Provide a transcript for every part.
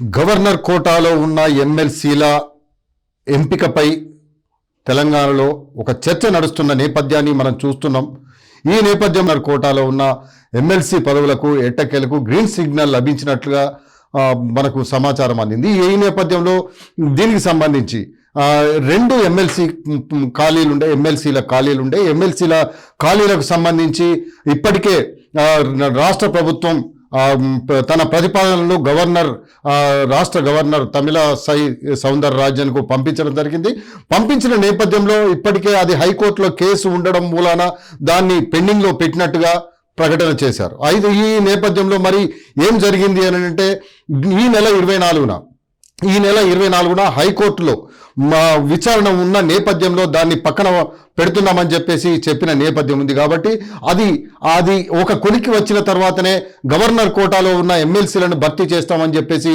Governor కోటాలో ఉన్న ఎమ్మెల్సీల ఎంపికపై తెలంగాణలో ఒక చర్చ నడుస్తున్న నేపథ్యాన్ని మనం చూస్తున్నాం. ఈ నేపథ్యంలో కోటాలో ఉన్న ఎమ్మెల్సీ పదవులకు ఎట్టకేలకు గ్రీన్ సిగ్నల్ లభించినట్లుగా మనకు సమాచారం అందింది. ఈ నేపథ్యంలో దీనికి సంబంధించి రెండు ఎమ్మెల్సీ ఖాళీలు ఉండే ఎమ్మెల్సీల ఖాళీలు ఉండే ఎమ్మెల్సీల ఖాళీలకు సంబంధించి ఇప్పటికే రాష్ట్ర ప్రభుత్వం తన ప్రతిపాదనలో గవర్నర్ రాష్ట్ర గవర్నర్ తమిళ సై సౌందర రాజన్కు పంపించడం జరిగింది. పంపించిన నేపథ్యంలో ఇప్పటికే అది హైకోర్టులో కేసు ఉండడం మూలాన దాన్ని పెండింగ్లో పెట్టినట్టుగా ప్రకటన చేశారు. అయితే ఈ నేపథ్యంలో మరి ఏం జరిగింది అని అంటే ఈ నెల ఇరవై నాలుగున ఈ నెల ఇరవై నాలుగున హైకోర్టులో మా విచారణ ఉన్న నేపథ్యంలో దాన్ని పక్కన పెడుతున్నామని చెప్పేసి చెప్పిన నేపథ్యం ఉంది కాబట్టి అది అది ఒక కొలికి వచ్చిన తర్వాతనే గవర్నర్ కోటాలో ఉన్న ఎమ్మెల్సీలను భర్తీ చేస్తామని చెప్పేసి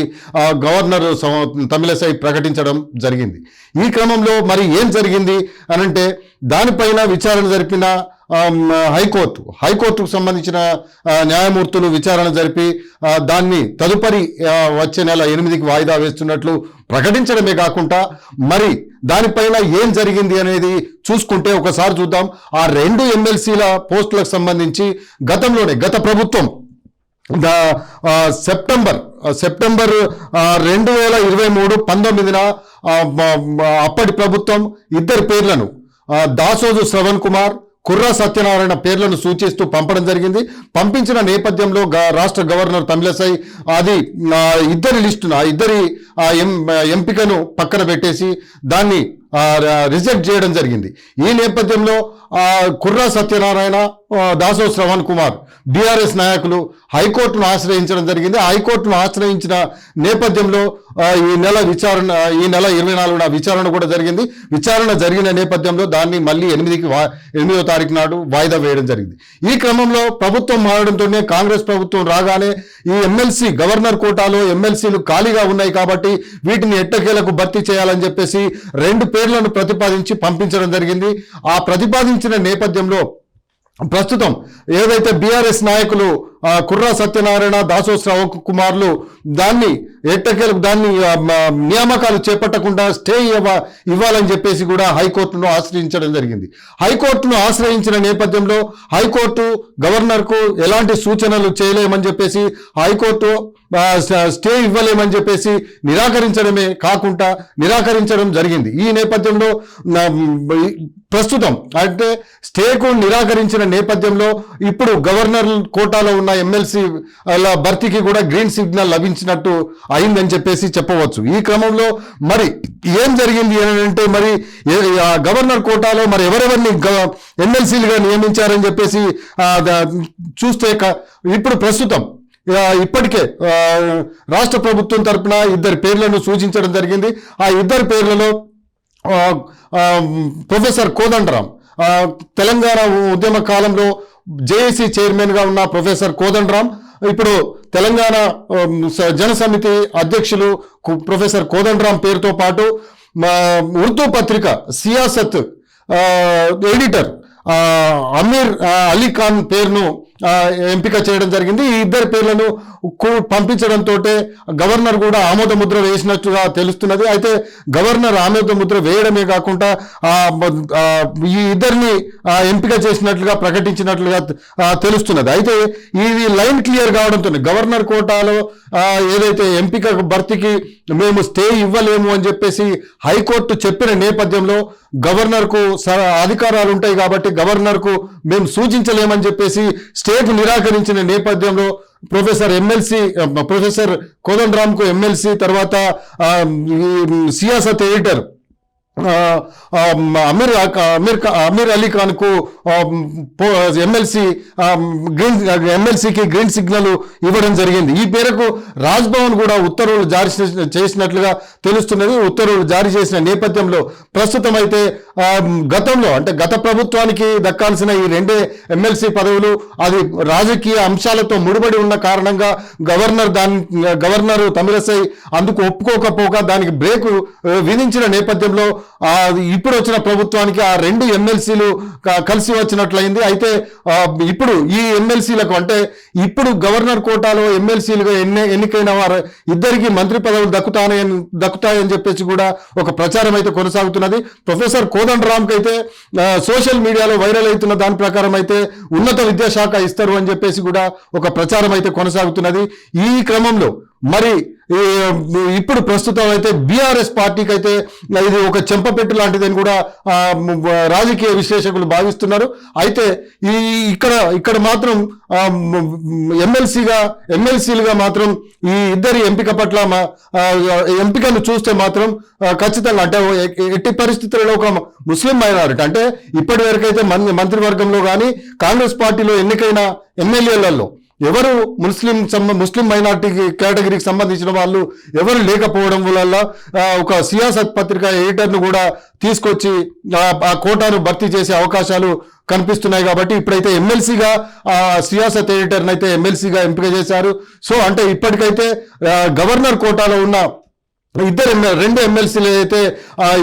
గవర్నర్ సం- తమిళసై ప్రకటించడం జరిగింది. ఈ క్రమంలో మరి ఏం జరిగింది అనంటే దానిపైన విచారణ జరిపిన హైకోర్టు హైకోర్టుకు సంబంధించిన న్యాయమూర్తులు విచారణ జరిపి దాన్ని తదుపరి వచ్చే నెల ఎనిమిదికి వాయిదా వేస్తున్నట్లు ప్రకటించడమే కాకుండా మరి దానిపైన ఏం జరిగింది అనేది చూసుకుంటే ఒకసారి చూద్దాం. ఆ రెండు ఎమ్మెల్సీల పోస్టులకు సంబంధించి గతంలోనే గత ప్రభుత్వం ద సెప్టెంబర్ సెప్టెంబర్ రెండు వేల ఇరవై మూడు పంతొమ్మిదిన అప్పటి ప్రభుత్వం ఇద్దరి పేర్లను దాసోజు శ్రవణ్ కుమార్ కుర్రా సత్యనారాయణ పేర్లను సూచిస్తూ పంపడం జరిగింది. పంపించిన నేపథ్యంలో గ- రాష్ట్ర గవర్నర్ తమిళసై అది ఇద్దరి లిస్టును ఆ ఇద్దరి ఆ, ఎం- ఎంపికను పక్కన పెట్టేసి దాన్ని రిజెక్ట్ చేయడం జరిగింది. ఈ నేపథ్యంలో కుర్రా సత్యనారాయణ దాసో శ్రవణ్ కుమార్ బీఆర్ఎస్ నాయకులు హైకోర్టును ఆశ్రయించడం జరిగింది. హైకోర్టును ఆశ్రయించిన నేపథ్యంలో ఈ నెల విచారణ ఈ నెల ఇరవై నాలుగున విచారణ కూడా జరిగింది. విచారణ జరిగిన నేపథ్యంలో దాన్ని మళ్ళీ ఎనిమిదికి వా ఎనిమిదో తారీఖు నాడు వాయిదా వేయడం జరిగింది. ఈ క్రమంలో ప్రభుత్వం మారడంతోనే కాంగ్రెస్ ప్రభుత్వం రాగానే ఈ ఎమ్మెల్సీ గవర్నర్ కోటాలో ఎమ్మెల్సీలు ఖాళీగా ఉన్నాయి కాబట్టి వీటిని ఎట్టకేలకు భర్తీ చేయాలని చెప్పేసి రెండు పేర్లను ప్రతిపాదించి పంపించడం జరిగింది. ఆ ప్రతిపాదించిన నేపథ్యంలో ప్రస్తుతం ఏదైతే బీఆర్ఎస్ నాయకులు కుర్రా సత్యనారాయణ దాసోశ్రావ కుమార్లు దాన్ని ఎట్టకేలకు దాన్ని నియామకాలు చేపట్టకుండా స్టే ఇవ్వ ఇవ్వాలని చెప్పేసి కూడా హైకోర్టును ఆశ్రయించడం జరిగింది. హైకోర్టును ఆశ్రయించిన నేపథ్యంలో హైకోర్టు గవర్నర్కు ఎలాంటి సూచనలు చేయలేమని చెప్పేసి హైకోర్టు స్టే ఇవ్వలేమని చెప్పేసి నిరాకరించడమే కాకుండా నిరాకరించడం జరిగింది. ఈ నేపథ్యంలో ప్రస్తుతం అంటే స్టేకు నిరాకరించిన నేపథ్యంలో ఇప్పుడు గవర్నర్ కోటాలో ఉన్న ఎమ్మెల్సీ భర్తీకి కూడా గ్రీన్ సిగ్నల్ లభించినట్టు అయిందని చెప్పేసి చెప్పవచ్చు. ఈ క్రమంలో మరి ఏం జరిగింది అని అంటే మరి గవర్నర్ కోటాలో మరి ఎవరెవరిని గ- ఎమ్మెల్సీలుగా నియమించారని చెప్పేసి చూస్తే క- ఇప్పుడు ప్రస్తుతం ఇప్పటికే రాష్ట్ర ప్రభుత్వం తరపున ఇద్దరు పేర్లను సూచించడం జరిగింది. ఆ ఇద్దరు పేర్లలో ప్రొఫెసర్ కోదండరాం తెలంగాణ ఉద్యమ కాలంలో జేఏసీ చైర్మన్గా ఉన్న ప్రొఫెసర్ కోదండరాం ఇప్పుడు తెలంగాణ జనసమితి అధ్యక్షులు ప్రొఫెసర్ కోదండరాం పేరుతో పాటు ఉర్దూ పత్రిక సియాసత్ ఎడిటర్ అమీర్ అలీ ఖాన్ పేరును ఎంపిక చేయడం జరిగింది. ఈ ఇద్దరి పేర్లను కు- పంపించడంతో గవర్నర్ కూడా ఆమోద ముద్ర వేసినట్టుగా తెలుస్తున్నది. అయితే గవర్నర్ ఆమోద ముద్ర వేయడమే కాకుండా ఈ ఇద్దరిని ఎంపిక చేసినట్లుగా ప్రకటించినట్లుగా తెలుస్తున్నది. అయితే ఇది లైన్ క్లియర్ కావడంతో గవర్నర్ కోటాలో ఏదైతే ఎంపిక భర్తీకి మేము స్టే ఇవ్వలేము అని చెప్పేసి హైకోర్టు చెప్పిన నేపథ్యంలో గవర్నర్కు స- అధికారాలు ఉంటాయి కాబట్టి గవర్నర్కు మేము సూచించలేమని చెప్పేసి స్టేట్ నిరాకరించిన నేపథ్యంలో ప్రొఫెసర్ ఎమ్మెల్సీ ప్రొఫెసర్ కోదండరామ్కు ఎమ్మెల్సీ తర్వాత సియాసత్ ఎడిటర్ అమీర్ అమీర్ అమీర్ అలీ ఖాన్కు ఎమ్మెల్సీ గ్రీన్ ఎమ్మెల్సీకి గ్రీన్ సిగ్నల్ ఇవ్వడం జరిగింది. ఈ పేరుకు రాజ్భవన్ కూడా ఉత్తర్వులు జారీ చేసిన- చేసినట్లుగా తెలుస్తున్నది. ఉత్తర్వులు జారీ చేసిన నేపథ్యంలో ప్రస్తుతం అయితే గతంలో అంటే గత ప్రభుత్వానికి దక్కాల్సిన ఈ రెండే ఎమ్మెల్సీ పదవులు అది రాజకీయ అంశాలతో ముడిపడి ఉన్న కారణంగా గవర్నర్ దాని గవర్నర్ తమిళసై అందుకు ఒప్పుకోకపోగా దానికి బ్రేక్ విధించిన నేపథ్యంలో ఇప్పుడు వచ్చిన ప్రభుత్వానికి ఆ రెండు ఎమ్మెల్సీలు కలిసి వచ్చినట్లయింది. అయితే ఇప్పుడు ఈ ఎమ్మెల్సీలకు అంటే ఇప్పుడు గవర్నర్ కోటాలో ఎమ్మెల్సీలుగా ఎన్ని ఎన్నికైన వారు ఇద్దరికి మంత్రి పదవులు దక్కుతాయని దక్కుతాయని చెప్పేసి కూడా ఒక ప్రచారం అయితే కొనసాగుతున్నది. ప్రొఫెసర్ కోదండరామ్కి అయితే సోషల్ మీడియాలో వైరల్ అవుతున్న దాని ప్రకారం అయితే ఉన్నత విద్యాశాఖ ఇస్తారు అని చెప్పేసి కూడా ఒక ప్రచారం అయితే కొనసాగుతున్నది. ఈ క్రమంలో మరి ఇప్పుడు ప్రస్తుతం అయితే బీఆర్ఎస్ పార్టీకి అయితే ఇది ఒక చెంపపెట్టు లాంటిదని కూడా రాజకీయ విశ్లేషకులు భావిస్తున్నారు. అయితే ఈ ఇక్కడ ఇక్కడ మాత్రం ఎమ్మెల్సీగా ఎమ్మెల్సీలుగా మాత్రం ఈ ఇద్దరి ఎంపిక పట్ల ఎంపికను చూస్తే మాత్రం ఖచ్చితంగా అంటే ఎట్టి పరిస్థితుల్లో ఒక ముస్లిం మైనారిటీ అంటే ఇప్పటి వరకైతే మంత్రివర్గంలో కానీ కాంగ్రెస్ పార్టీలో ఎన్నికైన ఎమ్మెల్యేలలో ఎవరు ముస్లిం ముస్లిం మైనార్టీ కేటగిరీకి సంబంధించిన వాళ్ళు ఎవరు లేకపోవడం వల్ల ఒక సియాసత్ పత్రిక ఎడిటర్ను కూడా తీసుకొచ్చి ఆ, కోటాను భర్తీ చేసే అవకాశాలు కనిపిస్తున్నాయి కాబట్టి ఇప్పుడైతే ఎమ్మెల్సీగా ఆ సియాసత్ ఎడిటర్ని అయితే ఎమ్మెల్సీగా ఎంపిక చేశారు. సో అంటే ఇప్పటికైతే గవర్నర్ కోటాలో ఉన్న ఇద్దరు ఎమ్మె- రెండు ఎమ్మెల్సీలు అయితే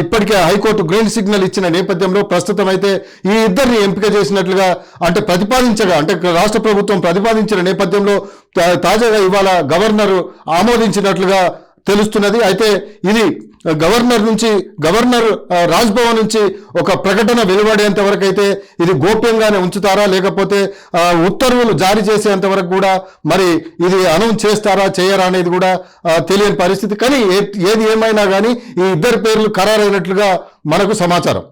ఇప్పటికే హైకోర్టు గ్రీన్ సిగ్నల్ ఇచ్చిన నేపథ్యంలో ప్రస్తుతం అయితే ఈ ఇద్దరిని ఎంపిక చేసినట్లుగా అంటే ప్రతిపాదించగా అంటే రాష్ట్ర ప్రభుత్వం ప్రతిపాదించిన నేపథ్యంలో తా- తాజాగా ఇవాళ గవర్నర్ ఆమోదించినట్లుగా తెలుస్తున్నది. అయితే ఇది గవర్నర్ నుంచి గవర్నర్ రాజ్భవన్ నుంచి ఒక ప్రకటన వెలువడేంత వరకు అయితే ఇది గోప్యంగానే ఉంచుతారా? లేకపోతే ఉత్తర్వులు జారీ చేసేంత వరకు కూడా మరి ఇది అనౌన్స్ చేస్తారా చేయరా అనేది కూడా తెలియని పరిస్థితి. కానీ ఏ- ఏది ఏమైనా కానీ ఈ ఇద్దరు పేర్లు ఖరారైనట్లుగా మనకు సమాచారం.